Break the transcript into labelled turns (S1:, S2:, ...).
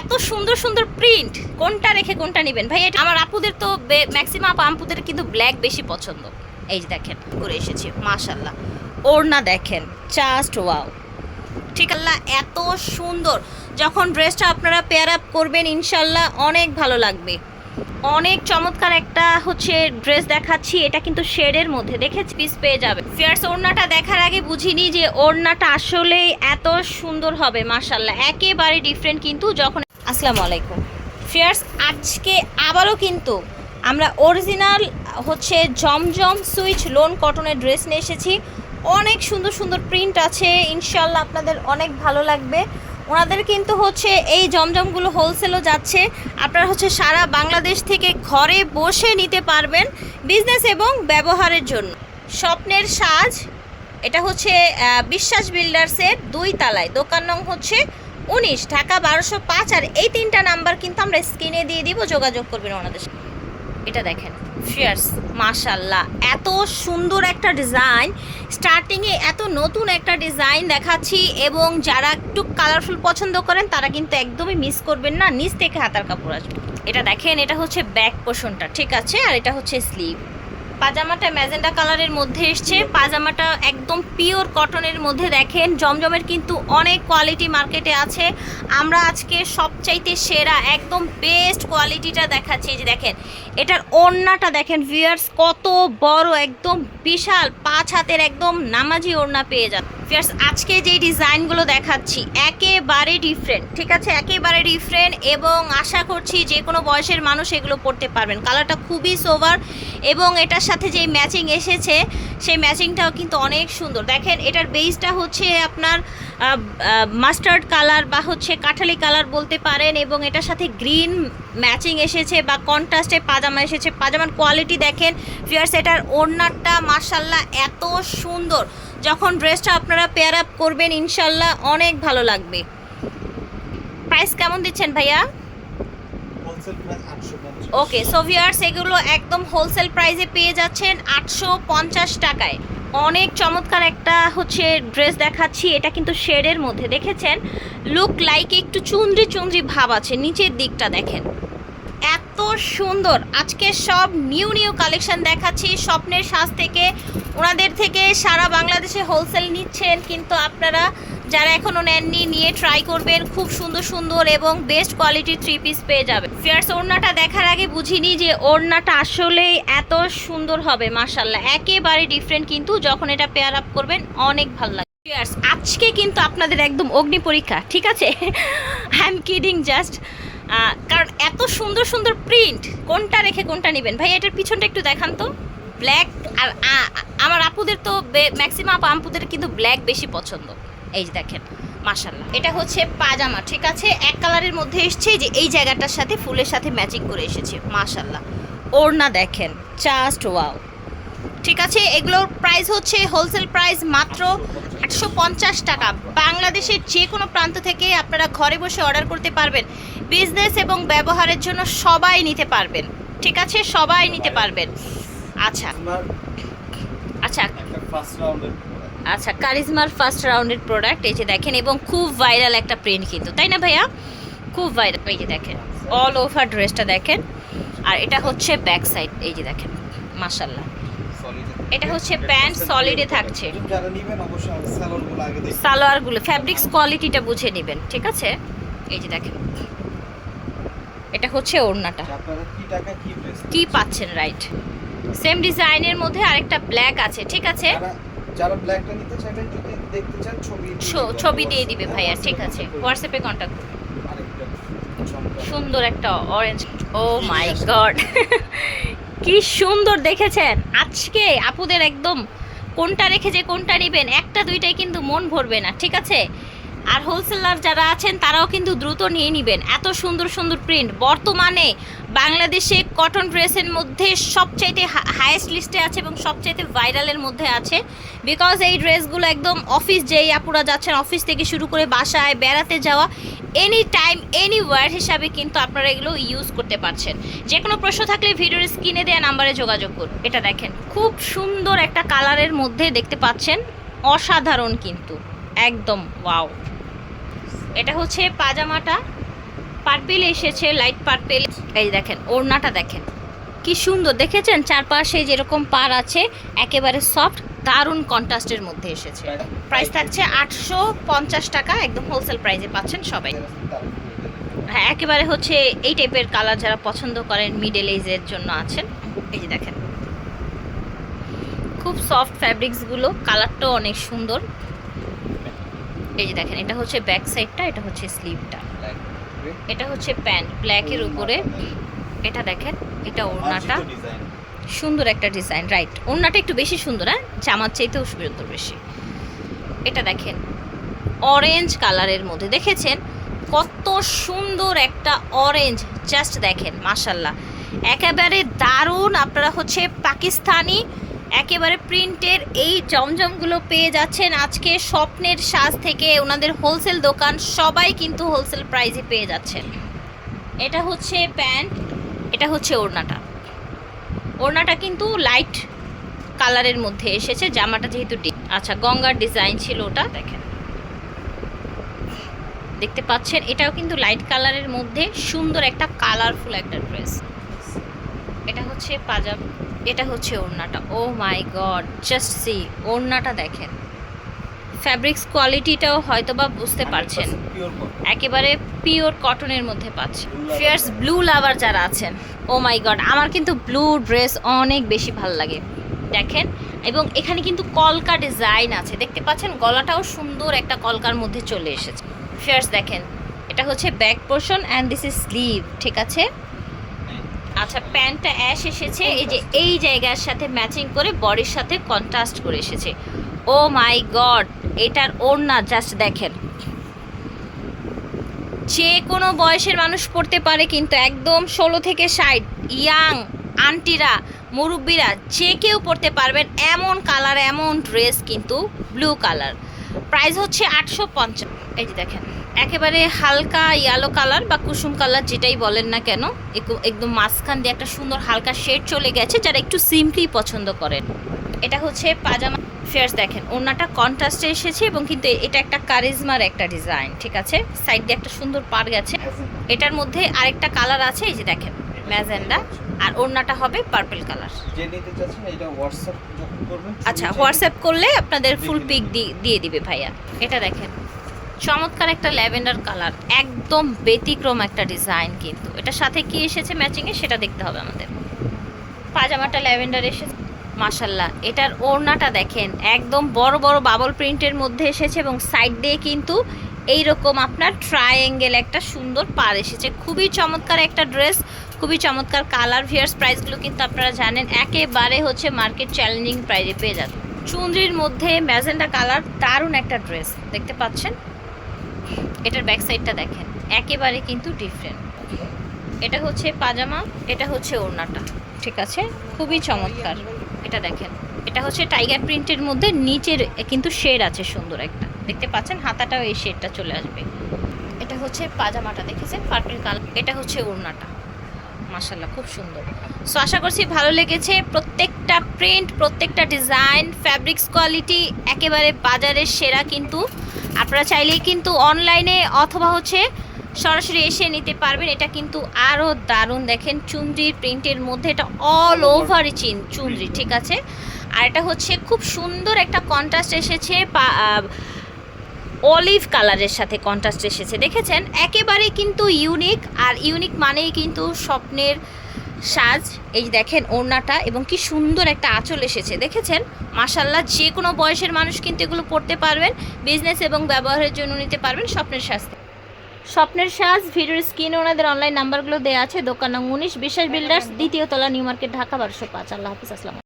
S1: এত সুন্দর সুন্দর প্রিন্ট কোনটা রেখে কোনটা নেবেন? ভাই, এটা আমার আপুদের তো ম্যাক্সিমাম আপুদের কিন্তু ব্ল্যাক বেশি পছন্দ। এই যে দেখেন, করে এসেছি মাশাল্লাহ ওড়না দেখেন জাস্ট ওয়াও ঠিক আল্লাহ, এত সুন্দর। যখন ড্রেসটা আপনারা পেয়ার আপ করবেন ইনশাল্লাহ অনেক ভালো লাগবে। অনেক চমৎকার একটা হচ্ছে ড্রেস দেখাচ্ছি, এটা কিন্তু শেডের মধ্যে, দেখে পিস পেয়ে যাবে। ফিয়ার্স ওড়নাটা দেখার আগে বুঝিনি যে ওড়নাটা আসলে এত সুন্দর হবে মাশাল্লাহ একেবারে ডিফারেন্ট কিন্তু যখন আসসালামু আলাইকুম। ফিয়ার্স আজকে আবারও কিন্তু আমরা অরিজিনাল হচ্ছে জমজম সুইচ লোন কটনের ড্রেস নিয়ে এসেছি। অনেক সুন্দর সুন্দর প্রিন্ট আছে ইনশাল্লাহ আপনাদের অনেক ভালো লাগবে। ওনাদের কিন্তু হচ্ছে এই জমজমগুলো হোলসেলও যাচ্ছে। আপনারা হচ্ছে সারা বাংলাদেশ থেকে ঘরে বসে নিতে পারবেন বিজনেস এবং ব্যবহারের জন্য। স্বপ্নের সাজ, এটা হচ্ছে বিশ্বাস বিল্ডার্সের দুই তালায়। দোকান নং হচ্ছে উনিশ, ঢাকা বারোশো পাঁচ, আর এই তিনটা নাম্বার কিন্তু আমরা স্ক্রিনে দিয়ে দিব, যোগাযোগ করবেন ওনাদের এটা দেখেন ফিয়ার্স মাশাল্লাহ এত সুন্দর একটা ডিজাইন স্টার্টিংয়ে এত নতুন একটা ডিজাইন দেখাচ্ছি, এবং যারা একটু কালারফুল পছন্দ করেন, তারা কিন্তু একদমই মিস করবেন না, নিচ থেকে হাতার কাপড় আসবে। এটা দেখেন, এটা হচ্ছে ব্যাক পোর্শনটা ঠিক আছে? আর এটা হচ্ছে স্লিভ পাজামাটা ম্যাজেন্ডা কালারের মধ্যে এসছে। পাজামাটা একদম পিওর কটনের মধ্যে দেখেন। জমজমের কিন্তু অনেক কোয়ালিটি মার্কেটে আছে। আমরা আজকে সবচাইতে সেরা, একদম বেস্ট কোয়ালিটিটা দেখাচ্ছি। যে দেখেন, এটার ওড়নাটা দেখেন ভিয়ার্স কত বড়, একদম বিশাল। পাঁচ হাতের একদম নামাজি ওড়না পেয়ে যান। ভিয়ার্স আজকে যে ডিজাইনগুলো দেখাচ্ছি, একেবারে ডিফারেন্ট ঠিক আছে? একেবারে ডিফারেন্ট এবং আশা করছি যে কোনো বয়সের মানুষ এগুলো পড়তে পারবেন। কালারটা খুবই সোভার এবং এটার সাথে যে ম্যাচিং এসেছে, সেই ম্যাচিংটাও কিন্তু অনেক সুন্দর। দেখেন, এটার বেসটা হচ্ছে আপনার মাস্টার্ড কালার বা হচ্ছে কাঠালি কালার বলতে পারেন এবং এটার সাথে গ্রিন ম্যাচিং এসেছে বা কন্ট্রাস্টে পাজামা এসেছে। পাজামার কোয়ালিটি দেখেন, ফিয়ার্স, এটার ওড়নাটা মার্শাল্লাহ এত সুন্দর। যখন ড্রেসটা আপনারা পেয়ার আপ করবেন ইনশাল্লাহ অনেক ভালো লাগবে। প্রাইস কেমন দিচ্ছেন ভাইয়া? ওকে সো ভিউয়ার্স এগুলো একদম হোলসেল প্রাইসে পেয়ে যাচ্ছেন আটশো পঞ্চাশ টাকায়। অনেক চমৎকার একটা হচ্ছে ড্রেস দেখাচ্ছি এটা কিন্তু শেডের মধ্যে দেখেছেন? লুক লাইক একটু চুনরি চুনরি ভাব আছে নিচের দিকটা দেখেন। এত সুন্দর আজকে সব নিউ নিউ কালেকশন দেখাচ্ছি স্বপ্নের সাজ থেকে ওনাদের থেকে সারা বাংলাদেশে হোলসেল নিচ্ছেন কিন্তু আপনারা যারা এখনও নেননি নিয়ে ট্রাই করবেন। খুব সুন্দর সুন্দর এবং বেস্ট কোয়ালিটির থ্রি পিস পেয়ে যাবে ফিয়ার্স ওড়নাটা দেখার আগে বুঝিনি যে ওড়নাটা আসলেই এত সুন্দর হবে মাশাল্লাহ একেবারে ডিফারেন্ট কিন্তু যখন এটা পেয়ার আপ করবেন অনেক ভালো লাগে। Viewers, আজকে কিন্তু আপনাদের একদম অগ্নি পরীক্ষা ঠিক আছে? আই এম কিডিং জাস্ট কারণ এত সুন্দর সুন্দর প্রিন্ট কোনটা রেখে কোনটা নেবেন? ভাই এটার পিছনটা একটু দেখান তো। ব্ল্যাক আর আমার আপুদের তো ম্যাক্সিমাম আপুদের কিন্তু ব্ল্যাক বেশি পছন্দ। এই যে দেখেন মাশাল্লাহ এটা হচ্ছে পাজামা, ঠিক আছে? এক কালারের মধ্যে এসছে যে, এই জায়গাটার সাথে ফুলের সাথে ম্যাচিং করে এসেছে মাশাল্লাহ ওড়না দেখেন জাস্ট ওয়াও ঠিক আছে? এগুলোর প্রাইস হচ্ছে হোলসেল প্রাইস মাত্র আটশো পঞ্চাশ টাকা। বাংলাদেশের যে কোনো প্রান্ত থেকে আপনারা ঘরে বসে অর্ডার করতে পারবেন। বিজনেস এবং ব্যবহারের জন্য সবাই নিতে পারবেন। ঠিক আছে? সবাই নিতে পারবেন। আচ্ছা। আচ্ছা। আচ্ছা কারিজমার ফার্স্ট রাউন্ডের প্রোডাক্ট এই যে দেখেন এবং খুব ভাইরাল একটা প্রিন্ট কিন্তু তাই না ভাইয়া? খুব ভাইরাল এই যে দেখেন অল ওভার ড্রেসটা দেখেন আর এটা হচ্ছে ব্যাক সাইড এই যে দেখেন মাশাল্লাহ এটা হচ্ছে প্যান্ট সলিডে থাকছে। সালোয়ারগুলো ফ্যাব্রিক্স কোয়ালিটিটা বুঝে নেবেন ঠিক আছে? এই যে দেখেন এটা হচ্ছে ওড়নাটা।
S2: প্রেস
S1: কি পাচ্ছেন রাইট সেম ডিজাইনের মধ্যে আরেকটা ব্ল্যাক আছে ঠিক আছে?
S2: যারা ব্ল্যাকটা নিতে চাইবেন যদি দেখতে চান ছবি।
S1: ছবি দিয়ে দিবে ভাইয়া ঠিক আছে। হোয়াটসঅ্যাপে কন্ট্যাক্ট সুন্দর একটা অরেঞ্জ ও মাই গড কি সুন্দর দেখেছেন? আজকে আপুদের একদম কোনটা রেখে যে কোনটা নেবেন একটা দুইটাই কিন্তু মন ভরবে না ঠিক আছে? আর হোলসেলার যারা আছেন, তারাও কিন্তু দ্রুত নিয়ে নেবেন। এত সুন্দর সুন্দর প্রিন্ট বর্তমানে বাংলাদেশে কটন ড্রেসের মধ্যে সবচাইতে হায়েস্ট লিস্টে আছে এবং সবচাইতে ভাইরালের মধ্যে আছে। বিকজ এই ড্রেসগুলো একদম অফিস যেই আপুরা যাচ্ছেন অফিস থেকে শুরু করে বাসায়, বেড়াতে যাওয়া এনি টাইম এনি ওয়ার হিসাবে কিন্তু আপনারা এগুলো ইউজ করতে পারছেন। যে কোনো প্রশ্ন থাকলে ভিডিওর স্ক্রিনে দেওয়া নাম্বারে যোগাযোগ করুন। এটা দেখেন, খুব সুন্দর একটা কালারের মধ্যে দেখতে পাচ্ছেন। অসাধারণ কিন্তু। একদম ওয়াও এটা হচ্ছে পাজামাটা। পার্পেল এসেছে লাইট পার্পেল এই দেখেন, ওড়নাটা দেখেন। কি সুন্দর, দেখেছেন? চারপাশে যেরকম পার আছে, একেবারে সফট দারুণ কন্ট্রাস্টের মধ্যে এসেছে। প্রাইস থাকছে আটশো পঞ্চাশ টাকা, একদম হোলসেল প্রাইসে পাচ্ছেন সবাই। হ্যাঁ একেবারে হচ্ছে এই টাইপের কালার যারা পছন্দ করেন মিডল এজের জন্য আছেন। এই যে দেখেন। খুব সফট ফ্যাব্রিক্সগুলো কালারটাও অনেক সুন্দর। এই যে দেখেন এটা হচ্ছে ব্যাক সাইডটা এটা হচ্ছে স্লিভটা এটা হচ্ছে প্যান্ট ব্ল্যাকের উপরে। এটা দেখেন এটা ওড়নাটা। সুন্দর একটা ডিজাইন রাইট ওড়নাটা একটু বেশি সুন্দর হ্যাঁ? জামার চাইতেও সুন্দর বেশি। এটা দেখেন অরেঞ্জ কালারের মধ্যে। দেখেছেন? কত সুন্দর একটা অরেঞ্জ জাস্ট দেখেন মাশাল্লাহ একেবারে দারুণ আপনারা হচ্ছে পাকিস্তানি একেবারে প্রিন্টের এই জমজমগুলো পেয়ে যাচ্ছেন আজকে স্বপ্নের সাজ থেকে ওনাদের হোলসেল দোকান, সবাই কিন্তু হোলসেল প্রাইসে পেয়ে যাচ্ছেন। এটা হচ্ছে প্যান্ট, এটা হচ্ছে ওড়নাটা। ওড়নাটা কিন্তু লাইট কালারের মধ্যে এসেছে, জামাটা যেহেতু আচ্ছা গঙ্গার ডিজাইন ছিল ওটা, দেখেন। দেখতে পাচ্ছেন, এটাও কিন্তু লাইট কালারের মধ্যে, সুন্দর একটা কালারফুল একটা ড্রেস। এটা হচ্ছে পাজাব এটা হচ্ছে ওড়নাটা। Oh my god just see ওড়নাটা দেখেন। ফ্যাব্রিক্স কোয়ালিটিটাও হয়তো বা বুঝতে পারছেন। একেবারে পিওর কটনের মধ্যে পাচ্ছেন ফিয়ার্স ব্লু লাভার যারা আছেন ও মাই গড আমার কিন্তু ব্লু ড্রেস অনেক বেশি ভালো লাগে। দেখেন এবং এখানে কিন্তু কলকা ডিজাইন আছে। দেখতে পাচ্ছেন গলাটাও সুন্দর একটা কলকার মধ্যে চলে এসেছে। ফিয়ার্স দেখেন এটা হচ্ছে back portion and this is sleeve ঠিক আছে? আচ্ছা প্যান্টটা অ্যাশ এসেছে এই যে এই জায়গার সাথে ম্যাচিং করে বডির সাথে কন্ট্রাস্ট করে এসেছে। ও মাই গড এটার ওড়না জাস্ট দেখেন। যে কোনো বয়সের মানুষ পড়তে পারে কিন্তু একদম ষোলো থেকে ষাট ইয়াং আন্টিরা মুরব্বীরা যে কেউ পড়তে পারবেন এমন কালার এমন ড্রেস কিন্তু ব্লু কালার প্রাইস হচ্ছে আটশো পঞ্চাশ। এই যে দেখেন। একেবারে হালকা ইয়েলো কালার বা কুসুম কালার যেটাই বলেন না কেন একদম মাঝখান দিয়ে একটা সুন্দর হালকা শেড চলে গেছে যারা একটু সিম্পলি পছন্দ করেন। এটা হচ্ছে পাজামা ফেয়ার্স দেখেন ওড়নাটা কন্ট্রাস্টে এসেছে এবং কিন্তু এটা একটা কারিজমার একটা ডিজাইন ঠিক আছে? সাইড দিয়ে একটা সুন্দর পার গেছে। এটার মধ্যে আরেকটা কালার আছে এই যে দেখেন ম্যাজেন্ডা আর ওড়নাটা হবে পার্পল কালার
S2: যে নিতে চাচ্ছেন এটা হোয়াটসঅ্যাপ করবেন
S1: আচ্ছা হোয়াটসঅ্যাপ করলে আপনাদের ফুল পিক দিয়ে দিবে ভাইয়া। এটা দেখেন চমৎকার একটা ল্যাভেন্ডার কালার, একদম ব্যতিক্রম একটা ডিজাইন কিন্তু। এটার সাথে কি এসেছে ম্যাচিংয়ে সেটা দেখতে হবে আমাদের। পাজামাটা ল্যাভেন্ডার এসেছে। মাশাল্লাহ এটার ওড়নাটা দেখেন, একদম বড় বড় বাবল প্রিন্টের মধ্যে এসেছে এবং সাইড দিয়ে কিন্তু এই রকম আপনার ট্রায়াঙ্গেল একটা সুন্দর পার এসেছে। খুবই চমৎকার একটা ড্রেস খুবই চমৎকার কালার ভিয়ার্স প্রাইসগুলো কিন্তু আপনারা জানেন, একেবারে হচ্ছে মার্কেট চ্যালেঞ্জিং প্রাইসে পেয়ে যাচ্ছে চুনরির মধ্যে ম্যাজেন্ডা কালার, দারুণ একটা ড্রেস দেখতে পাচ্ছেন? এটার ব্যাক সাইডটা দেখেন, একেবারে কিন্তু ডিফারেন্ট এটা হচ্ছে পাজামা, এটা হচ্ছে ওড়নাটা, ঠিক আছে? খুবই চমৎকার। এটা দেখেন, এটা হচ্ছে টাইগার প্রিন্টের মধ্যে নিচের কিন্তু শেড আছে সুন্দর একটা। দেখতে পাচ্ছেন? হাতাটাও এই শেডটা চলে আসবে। এটা হচ্ছে পাজামাটা, দেখেছেন? পার্পল কালার এটা হচ্ছে ওড়নাটা। মাশাল্লাহ খুব সুন্দর। সো আশা করছি ভালো লেগেছে। প্রত্যেকটা প্রিন্ট প্রত্যেকটা ডিজাইন ফ্যাব্রিক্স কোয়ালিটি একেবারে বাজারের সেরা কিন্তু আপনারা চাইলেই কিন্তু অনলাইনে অথবা হচ্ছে সরাসরি এসে নিতে পারবেন। এটা কিন্তু আরও দারুণ। দেখেন চুনরির প্রিন্টের মধ্যে এটা অল ওভারই চিন চুনরি ঠিক আছে? আর এটা হচ্ছে খুব সুন্দর একটা কন্ট্রাস্ট এসেছে অলিভ কালারের সাথে কন্ট্রাস্ট এসেছে। দেখেছেন? একেবারে কিন্তু ইউনিক আর ইউনিক মানেই কিন্তু স্বপ্নের সাজ, এই দেখেন ওড়নাটা, এবং কি সুন্দর একটা আঁচল এসেছে। দেখেছেন? মাসাল্লাহ যে কোনো বয়সের মানুষ কিন্তু এগুলো পড়তে পারবেন বিজনেস এবং ব্যবহারের জন্য নিতে পারবেন স্বপ্নের সাজ। স্বপ্নের সাজ, ভিডিওর স্ক্রিন ওনাদের অনলাইন নাম্বারগুলো দেওয়া আছে, দোকান নং উনিশ বিশ্বাস বিল্ডার্স দ্বিতীয় তলা নিউ মার্কেট ঢাকা, বারোশো পাঁচ। আল্লাহ হাফিজ, আসসালাম